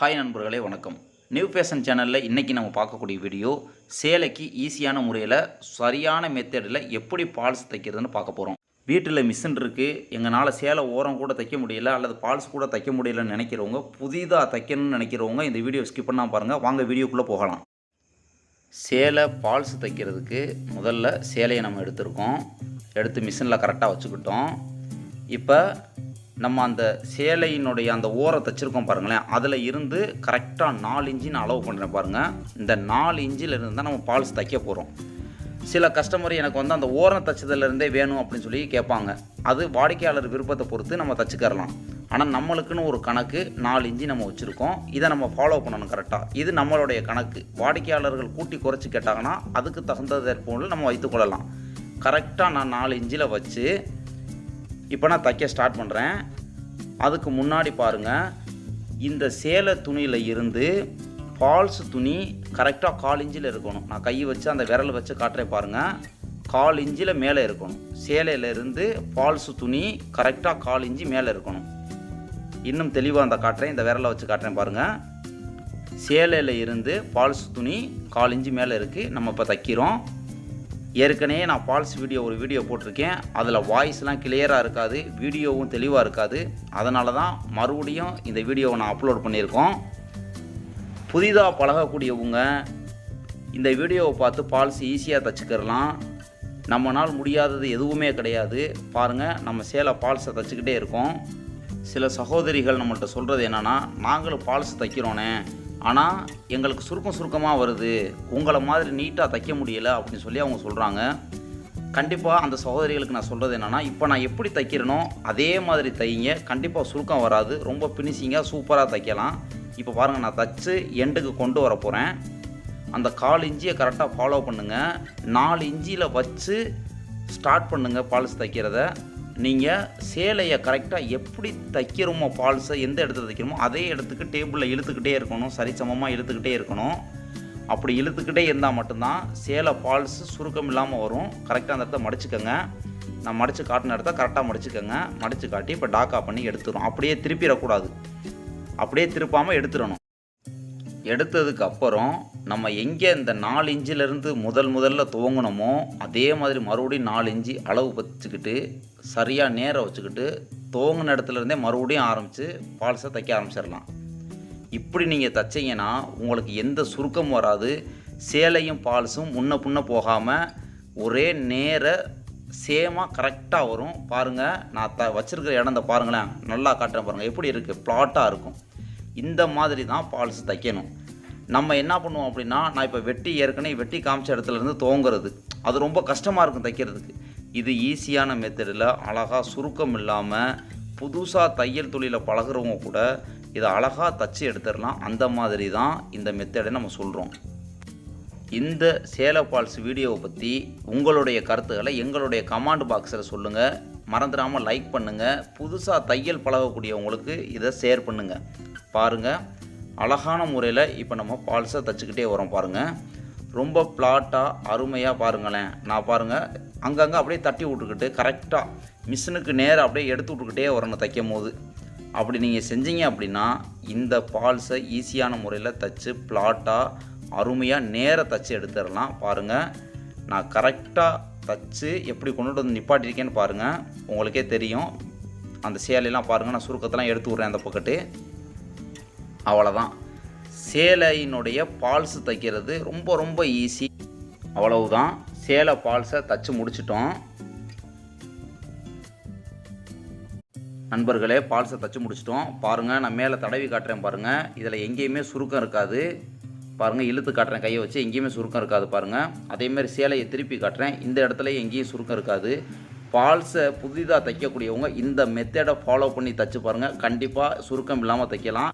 Hi நண்பர்களே வணக்கம். New fashion சேனலில் இன்றைக்கி நம்ம பார்க்கக்கூடிய வீடியோ சேலைக்கு ஈஸியான முறையில் சரியான மெத்தடில் எப்படி பால்ஸ் தைக்கிறதுன்னு பார்க்க போகிறோம் வீட்டில் மிஷின் இருக்குது எங்களால் சேலை ஓரம் கூட தைக்க முடியல அல்லது பால்ஸ் கூட தைக்க முடியலன்னு நினைக்கிறவங்க புதிதாக தைக்கணும்னு நினைக்கிறவங்க இந்த வீடியோ ஸ்கிப் பண்ணால் பாருங்கள் வாங்க வீடியோக்குள்ளே போகலாம். சேலை பால்ஸ் தைக்கிறதுக்கு முதல்ல சேலையை நம்ம எடுத்திருக்கோம். எடுத்து மிஷினில் கரெக்டாக வச்சுக்கிட்டோம். இப்போ நம்ம அந்த சேலையினுடைய அந்த ஓரம் தைச்சிருக்கோம் பாருங்களேன். அதில் இருந்து கரெக்டாக நாலு இன்ச்சின்னு அளவு பண்ணுறேன் பாருங்கள் இந்த நாலு இன்ச்சில் இருந்து தான் நம்ம பால்ஸ் தைக்க போகிறோம் சில கஸ்டமர் எனக்கு வந்து அந்த ஓரம் தைச்சதுலேருந்தே வேணும் அப்படின்னு சொல்லி கேட்பாங்க. அது வாடிக்கையாளர் விருப்பத்தை பொறுத்து நம்ம தச்சுக்கரலாம் ஆனால் நம்மளுக்குன்னு ஒரு கணக்கு நாலு இஞ்சி நம்ம வச்சுருக்கோம். இதை நம்ம ஃபாலோ பண்ணணும் கரெக்டாக இது நம்மளுடைய கணக்கு. வாடிக்கையாளர்கள் கூட்டி குறைச்சி கேட்டாங்கன்னா அதுக்கு தகுந்ததற்கு நம்ம வைத்துக்கொள்ளலாம் கரெக்டாக நான் நாலு இஞ்சியில் வச்சு இப்போ நான் தைக்க ஸ்டார்ட் பண்ணுறேன் அதுக்கு முன்னாடி பாருங்கள் இந்த சேலை துணியில் இருந்து ஃபால்ஸ் துணி கரெக்டாக கால் இஞ்சில் இருக்கணும். நான் கை வச்சு அந்த விரல் வச்சு காட்டுறேன் பாருங்கள் கால் இஞ்சில் மேலே இருக்கணும். சேலையிலேருந்து ஃபால்ஸ் துணி கரெக்டாக கால் இஞ்சி மேலே இருக்கணும். இன்னும் தெளிவாக அந்த காட்டுறேன். இந்த விரலை வச்சு காட்டுறேன் பாருங்கள் சேலையில் இருந்து ஃபால்ஸ் துணி கால் இஞ்சி மேலே இருக்குது நம்ம இப்போ தைக்கிறோம். ஏற்கனவே நான் ஃபால்ஸ் வீடியோ ஒரு வீடியோ போட்டிருக்கேன். அதில் வாய்ஸ்லாம் கிளியராக இருக்காது வீடியோவும் தெளிவாக இருக்காது. அதனால தான் மறுபடியும் இந்த வீடியோவை நான் அப்லோட் பண்ணியிருக்கோம். புதிதாக பழகக்கூடியவங்க இந்த வீடியோவை பார்த்து பால்ஸ் ஈஸியாக தச்சுக்கிறலாம் நம்மனால் முடியாதது எதுவுமே கிடையாது. பாருங்கள் நம்ம சேலை ஃபால்ஸை தச்சுக்கிட்டே இருக்கோம். சில சகோதரிகள் நம்மள்கிட்ட சொல்கிறது என்னென்னா நாங்களும் ஃபால்ஸ் தைக்கிறோனே. ஆனால் எங்களுக்கு சுருக்கம் சுருக்கமாக வருது. உங்களை மாதிரி நீட்டாக தைக்க முடியலை அப்படின்னு சொல்லி அவங்க சொல்கிறாங்க கண்டிப்பாக அந்த சகோதரிகளுக்கு நான் சொல்கிறது என்னென்னா இப்போ நான் எப்படி தைக்கிறேனோ அதே மாதிரி தைங்க. கண்டிப்பாக சுருக்கம் வராது. ரொம்ப ஃபினிஷிங்காக சூப்பராக தைக்கலாம். இப்போ பாருங்கள் நான் தைச்சு எண்டுக்கு கொண்டு வர போகிறேன் அந்த கால் இஞ்சியை கரெக்டாக ஃபாலோ பண்ணுங்கள் நாலு இஞ்சியில் வச்சு ஸ்டார்ட் பண்ணுங்கள் பால்ஸ் தைக்கிறத. நீங்கள் சேலையை கரெக்டாக எப்படி தைக்கிறோமோ ஃபால்ஸை எந்த இடத்துல தைக்கிறோமோ அதே இடத்துக்கு டேபிளில் இழுத்துக்கிட்டே இருக்கணும். சரிசமமாக இழுத்துக்கிட்டே இருக்கணும். அப்படி இழுத்துக்கிட்டே இருந்தால் மட்டும்தான் சேலை ஃபால்ஸு சுருக்கம் இல்லாமல் வரும். கரெக்டாக அந்த இடத்த மடிச்சுக்கோங்க. நான் மடித்து காட்டின இடத்த கரெக்டாக மடிச்சுக்கோங்க. மடித்து காட்டி இப்போ டாக்கா பண்ணி எடுத்துடும் அப்படியே திருப்பிடக்கூடாது. அப்படியே திருப்பாமல் எடுத்துடணும். எடுத்ததுக்கு அப்புறம் நம்ம எங்கே இந்த நாலு இன்ச்சிலேருந்து முதல் முதல்ல துவங்கினோமோ அதே மாதிரி மறுபடியும் நாலு இன்ச்சு அளவு வச்சுக்கிட்டு சரியாக நேரம் வச்சுக்கிட்டு துவங்கின இடத்துலேருந்தே மறுபடியும் ஆரம்பித்து பால்ஸை தைக்க ஆரம்பிச்சிடலாம். இப்படி நீங்கள் தைச்சிங்கன்னா உங்களுக்கு எந்த சுருக்கம் வராது. சேலையும் பால்ஸும் முன்ன புண்ண போகாமல் ஒரே நேர சேமாக கரெக்டாக வரும். பாருங்கள் நான் த வச்சுருக்கிற இடம் இந்த பாருங்களேன். நல்லா காட்டுறேன் பாருங்கள் எப்படி இருக்குது ப்ளாட்டாக இருக்கும். இந்த மாதிரி தான் பால்ஸ் தைக்கணும். நம்ம என்ன பண்ணுவோம் அப்படின்னா நான் இப்போ வெட்டி ஏற்கனவே வெட்டி காமிச்ச இடத்துலேருந்து துவங்குறது. அது ரொம்ப கஷ்டமாக இருக்கும் தைக்கிறதுக்கு. இது ஈஸியான மெத்தடில் அழகாக சுருக்கம் இல்லாமல் புதுசாக தையல் தொழிலை பழகுறவங்க கூட இதை அழகாக தச்சு எடுத்துடலாம். அந்த மாதிரி தான் இந்த மெத்தடை நம்ம சொல்கிறோம் இந்த சேலை பால்ஸ் வீடியோவை பற்றி உங்களுடைய கருத்துக்களை எங்களுடைய கமாண்ட் பாக்ஸில் சொல்லுங்கள் மறந்துடாமல் லைக் பண்ணுங்கள் புதுசாக தையல் பழகக்கூடியவங்களுக்கு இதை ஷேர் பண்ணுங்கள் பாருங்கள் அழகான முறையில் இப்போ நம்ம பால்ஸை தச்சுக்கிட்டே வரோம் பாருங்கள் ரொம்ப பிளாட்டாக அருமையாக பாருங்களேன். நான் பாருங்கள் அங்கங்கே அப்படியே தட்டி விட்டுக்கிட்டு கரெக்டாக மிஷினுக்கு நேராக அப்படியே எடுத்து விட்டுக்கிட்டே வரணும் தைக்கும் போது அப்படி நீங்கள் செஞ்சீங்க அப்படின்னா இந்த பால்ஸை ஈஸியான முறையில் தச்சு பிளாட்டாக அருமையாக நேராக தச்சு எடுத்துடலாம். பாருங்கள் நான் கரெக்டாக தச்சு எப்படி கொண்டுட்டு வந்து நிப்பாட்டியிருக்கேன்னு பாருங்கள் உங்களுக்கே தெரியும். அந்த சேலையெல்லாம் பாருங்கள் நான் சுருக்கத்தெல்லாம் எடுத்து விட்றேன் அந்த பக்கத்து. அவ்வளோதான் சேலையினுடைய பால்ஸ் தைக்கிறது ரொம்ப ரொம்ப ஈஸி அவ்வளவுதான். சேலை பால்ஸை தச்சு முடிச்சிட்டோம். நண்பர்களே பால்ஸை தச்சு முடிச்சிட்டோம். பாருங்கள் நான் மேலே தடவி காட்டுறேன் பாருங்கள் இதில் எங்கேயுமே சுருக்கம் இருக்காது. பாருங்கள் இழுத்து காட்டுறேன் கையை வச்சு. எங்கேயுமே சுருக்கம் இருக்காது பாருங்கள் அதேமாதிரி சேலையை திருப்பி காட்டுறேன். இந்த இடத்துல எங்கேயும் சுருக்கம் இருக்காது. பால்ஸை புதிதாக தைக்கக்கூடியவங்க இந்த மெத்தடை ஃபாலோ பண்ணி தைச்சு பாருங்கள் கண்டிப்பாக சுருக்கம் இல்லாமல் தைக்கலாம்.